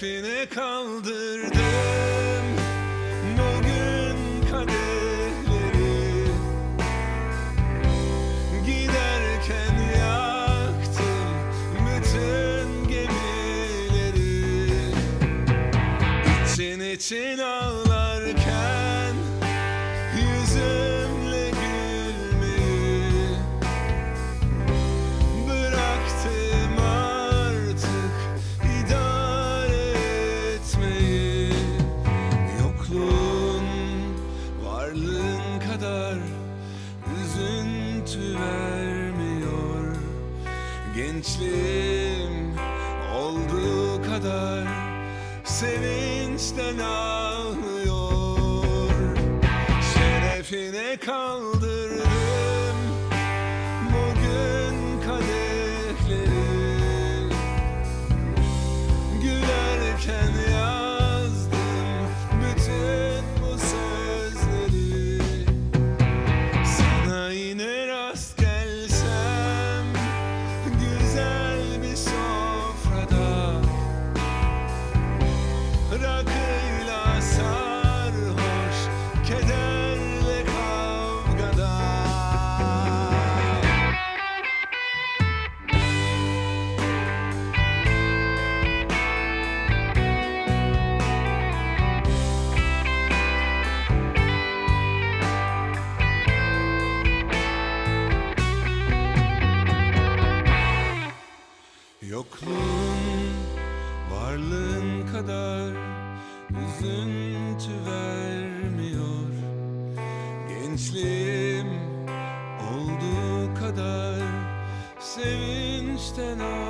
Şerefine kaldırdım. Bugün kadehleri Giderken yaktım bütün gemileri. İçin için ağlarken kadar üzüntü vermiyor. Gençliğim olduğu kadar sevinçten ağlıyor. Şerefine kaldırdım Yokluğun varlığın kadar üzüntü vermiyor. Gençliğim olduğu kadar sevinçten ağlıyor